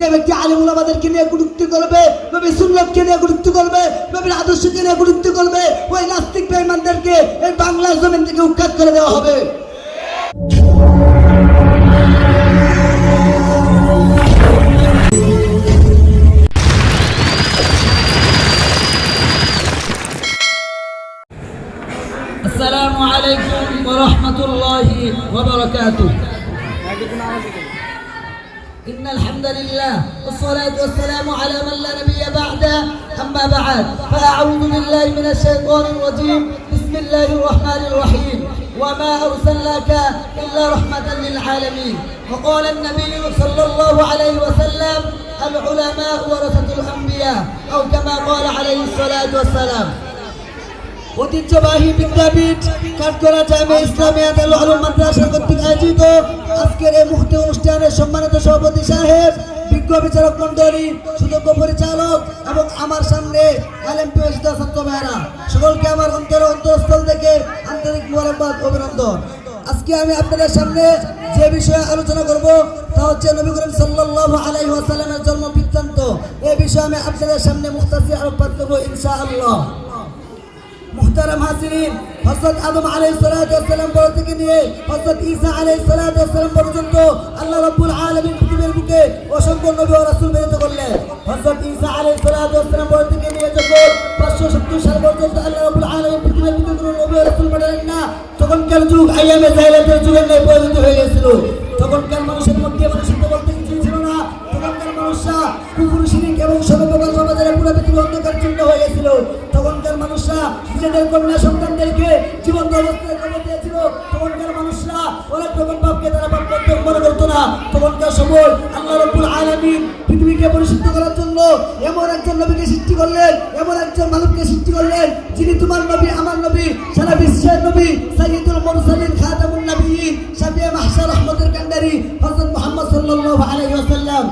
যে ব্যক্তি আলিমুল আমাদেরকে নিয়ে গুরুত্ব করবে, নবী সুল্লভকে নিয়ে গুরুত্ব করবে, নবীর আদর্শকে নিয়ে গুরুত্ব করবে, ওই নাস্তিক বেমানদেরকে এই বাংলার জমিন থেকে উৎখাত করে দেওয়া হবে। আসসালামু আলাইকুম ওয়া রাহমাতুল্লাহি ওয়া বারাকাতুহু। إن الحمد لله والصلاة والسلام على من لا نبي بعده. أما بعد فأعوذ بالله من الشيطان الرجيم. بسم الله الرحمن الرحيم. وما أرسلناك إلا رحمة للعالمين. وقال النبي صلى الله عليه وسلم العلماء ورثة الأنبياء أو كما قال عليه الصلاة والسلام. ঐতিহ্যবাহী বিদ্যাপীঠ কাঠগড়া জামে ইসলামিয়া আলম মাদ্রাসা কর্তৃক আয়োজিত আজকের এই মুহূর্তে অনুষ্ঠানের সম্মানিত সভাপতি সাহেব, বিজ্ঞ বিচারক মন্ডলী সুযোগ্য পরিচালক এবং আমার সামনে আলেম ছাত্র ভাইরা সকলকে আমার অন্তর অন্তরস্থল থেকে আন্তরিক মোবারকবাদ, অভিনন্দন। আজকে আমি আপনাদের সামনে যে বিষয়ে আলোচনা করব তা হচ্ছে নবী করিম সাল্লাল্লাহু আলাইহি ওয়াসাল্লামের জন্ম বৃত্তান্ত। এ বিষয়ে আমি আপনাদের সামনে মুখতাসি আলোকপাত করব ইনশাআল্লাহ। মুহতারাম হাজিরিন হযরত আদম সালাতু ওয়াসসালাম পর থেকে নিয়ে হযরত ঈসা সালাতু ওয়াসসালাম পর্যন্ত আল্লাহ রাব্বুল আলামিন পৃথিবীর বুকে অসংখ্য নবী রাসূল প্রেরিত করলেন। হযরত ঈসা সালাতু ওয়াসসালাম পর থেকে নিয়ে যখন 570 সাল পর্যন্ত আল্লাহ রাব্বুল আলামিন পৃথিবীর বুকে কোনো নবী রাসূল পাঠালেন না, তখনকার যুগ আইয়ামে জাহেলিয়াতের যুগের ন্যায় পরিণত হয়ে গিয়েছিল তখনকার মানুষের মধ্যে মানুষের বলতে কিছুই ছিল না। তখনকার মানুষরা কুকুর, শিরিক এবং সর্বপ্রকার সমাজের পুরো পৃথিবী অন্ধকার চিহ্ন হয়ে গেছিল। নিজেদের কন্যা সন্তানদেরকে জীবন্ত অবস্থায় কবর দিয়েছিল। তখনকার মানুষরা অনেক রকম পাপকে তারা পাপ করতে মনে করতো না। তখনকার সময় আল্লাহ রব্বুল আলামিন পৃথিবীকে পরিশুদ্ধ করার জন্য এমন একজন নবীকে সৃষ্টি করলেন, এমন একজন মানবকে সৃষ্টি করলেন, যিনি তোমার নবী, আমার নবী, সারা বিশ্বের নবী, সাইয়্যিদুল মুরসালিন, খাতামুন নবিয়্যিন, শাফিয়ে মাহশার রহমতের কান্ডারি হযরত মুহাম্মদ সাল্লাল্লাহু আলাইহি ওয়াসাল্লাম।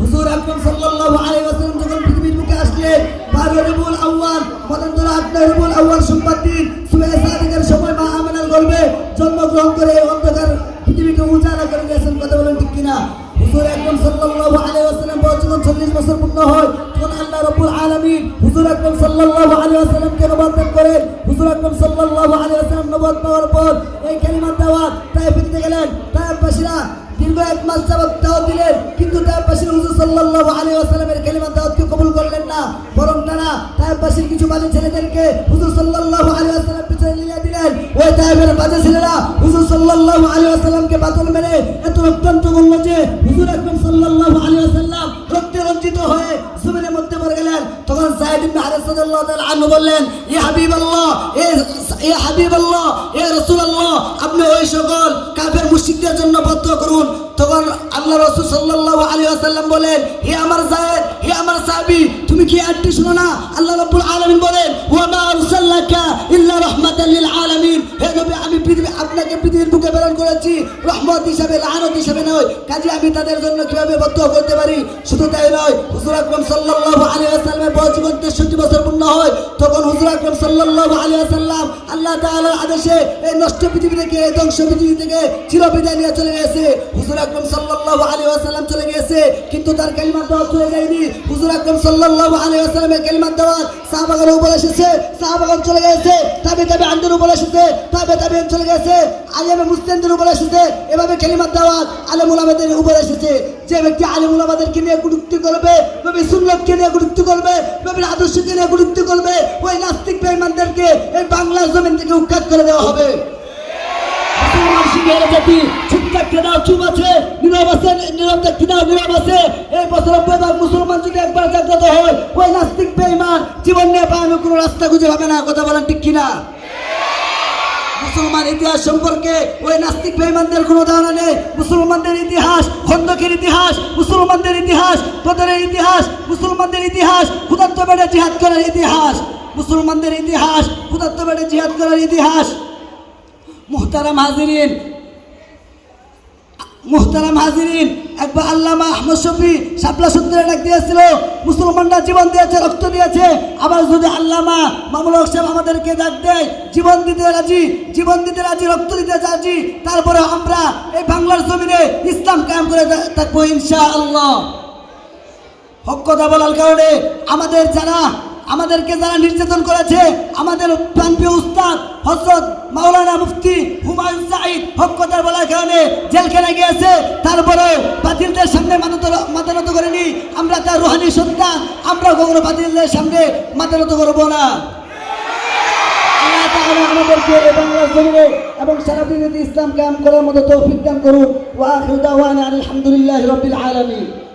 হুজুর আকরাম সাল্লাল্লাহু আলাইহি ওয়াসাল্লাম যখন পৃথিবীর বুকে আসলেন বারো নয় রবিউল আউয়াল সোমবার দিন সুবে সাদিকের সময় মা আমিনার গর্ভে জন্মগ্রহণ করে অন্ধকার পৃথিবীকে উজালা করে দিয়েছেন, কথা বলেন ঠিক কিনা? হুজুর আকরাম সাল্লাল্লাহু আলাইহি ওয়াসাল্লাম বয়স যখন 40 বছর পূর্ণ তখন আল্লাহ রাব্বুল আলামিন হুজুর আকরাম সাল্লাল্লাহু আলাইহি ওয়াসাল্লামকে নবুয়ত দান করেন। হুজুর আকরাম সাল্লাল্লাহু আলাইহি ওয়াসাল্লাম নবুয়ত পাওয়ার পর এই কালিমার দাওয়াত তাই দিতে গেলেন। দীর্ঘ এক মাস যাবত দিলেন, কিন্তু তাইবাসীর হুজুর সাল্লাল্লাহু আলাইহি ওয়াসাল্লামের বরং তারা তাইবাসীর কিছু বাজে ছেলেদেরকে হুজুর সাল্লাল্লাহু আলাইহি ওয়াসাল্লাম পিছনে নিয়ে দিলেন। ওই তাইবের বাজে ছেলেরা হুজুর সাল্লাল্লাহু আলাইহি ওয়াসাল্লামকে বাতল মেরে এত রক্তান্ত করল যে হুজুর আকরাম সাল্লাল্লাহু আলাইহি ওয়াসাল্লাম রক্তে রঞ্জিত হয়ে জমিনের মধ্যে পড়ে গেলেন। তখন সাইদ ইবনে হারিস রাদিয়াল্লাহু তাআলা আনহু বললেন, ইয়া হাবিবাল্লাহ, এ এ হাবিবাল্লাহ, এ রাসূলুল্লাহ, আপনি ওই সকল কাফের মুশরিকদের জন্য বদ্ধ করুন। তখন আল্লাহ রাসূল সাল্লাল্লাহু আলাইহি ওয়াসাল্লাম বলেন, হে আমার জায়েদ কি আটটি শুনো না। আল্লাহ রাব্বুল আলামিন বলেন, ওয়া মা আরসালনাকা ইল্লা রাহমাতাল লিল আলামিন। হে নবী, আমি পৃথিবী, আপনাকে পৃথিবীর বুকে প্রেরণ করেছি। রহমত হিসাবে লানত হিসাবে নয়। কাজে আমি তাদের জন্য কীভাবে বদ্ধ করতে পারি? শুধু তাই নয়, হুজুর আকরাম সাল্লাল্লাহু আলাইহি ওয়াসাল্লামের বয়স যখন 63 বছর পূর্ণ হয়। তখন হুজুর আকরাম সাল্লাল্লাহু আলাইহি ওয়াসাল্লাম আল্লাহ তাআলার আদেশে এই নষ্ট পৃথিবী থেকে, এই ধ্বংস পৃথিবী থেকে চিরবিদায় নিয়ে চলে গেছে। হুজুর আকরাম সাল্লাল্লাহু আলাইহি ওয়াসাল্লাম চলে গেছে, কিন্তু তার কালিমার দাওয়াত চলে যায়নি। হুজুর আকরাম সাল্লাল্লাহু আলাইহি ওয়াসাল্লামের কালিমার দাওয়াত সাহাবাগের উপর এসেছে, সাহাবাগণ চলে গেছে, তাবে তাবে আনদের উপর এসেছে, তাবে তাবে চলে গেছে, আলেমে মুসলিমদের উপর এসেছে, এভাবে কালিমার দাওয়াত আলেমুল আমাদের উপর এসেছে। যে ব্যক্তি আলেমুল আমাদেরকে নিয়ে গুরুত্ব করবে, নবী সুন্নতকে নিয়ে গুরুত্ব করবে, নবীর আদর্শকে নিয়ে গুরুত্ব করবে, ওই নাস্তিক বেঈমানদেরকে এই বাংলার জমিন থেকে উৎখাত করে দেওয়া হবে। জাতি চুপ আছে আছে আছে। এই বছর একবার হয়, ওই নাস্তিক জীবন কোনো রাস্তা পাবে না ইতিহাস সম্পর্কে ওই নাস্তিক কোনো ধারণা নেই। মুসলমানদের ইতিহাস, খন্দকের ইতিহাস, মুসলমানদের ইতিহাস বদরের ইতিহাস, মুসলমানদের ইতিহাস হুদাত্ত বেড়ে জিহাদ করার ইতিহাস। মুসলমানদের ইতিহাস হুদাত্ত জিহাদ করার ইতিহাস। মুহতারাম হাজিরিন মুহতারাম হাজিরিন, একবার আল্লামা আহমদ শফি শাপলা সূত্রে ডাক দিয়েছিল, মুসলমানরা জীবন দিয়েছে, রক্ত দিয়েছে, আবার যদি আল্লামা মামুল সাহেব আমাদেরকে ডাক দেয়, জীবন দিতে রাজি, জীবন দিতে রাজি, রক্ত দিতে রাজি, তারপরে আমরা এই বাংলার জমিনে ইসলাম কায়েম করে থাকব ইনশা আল্লাহ হক বলার কারণে আমাদের যারা আমাদেরকে যারা নির্যাতন করেছে, আমাদের প্রান্তীয় উস্তাদ হজরত মাওলানা মুফতি হুমায়ুন সাঈদ হক কথা বলার কারণে জেলখানে গিয়েছে। তারপরে বাতিলদের সামনে মাথা তো- মাথা করেনি। আমরা তার রোহানি সন্তান, আমরা কখনো বাতিলদের সামনে মাথা নত করব না। আমাদেরকে এবং সারা পৃথিবীতে ইসলাম কায়েম করার মতো তৌফিক দান করুন ওয়া আলহামদুলিল্লাহি রাব্বিল আলামিন।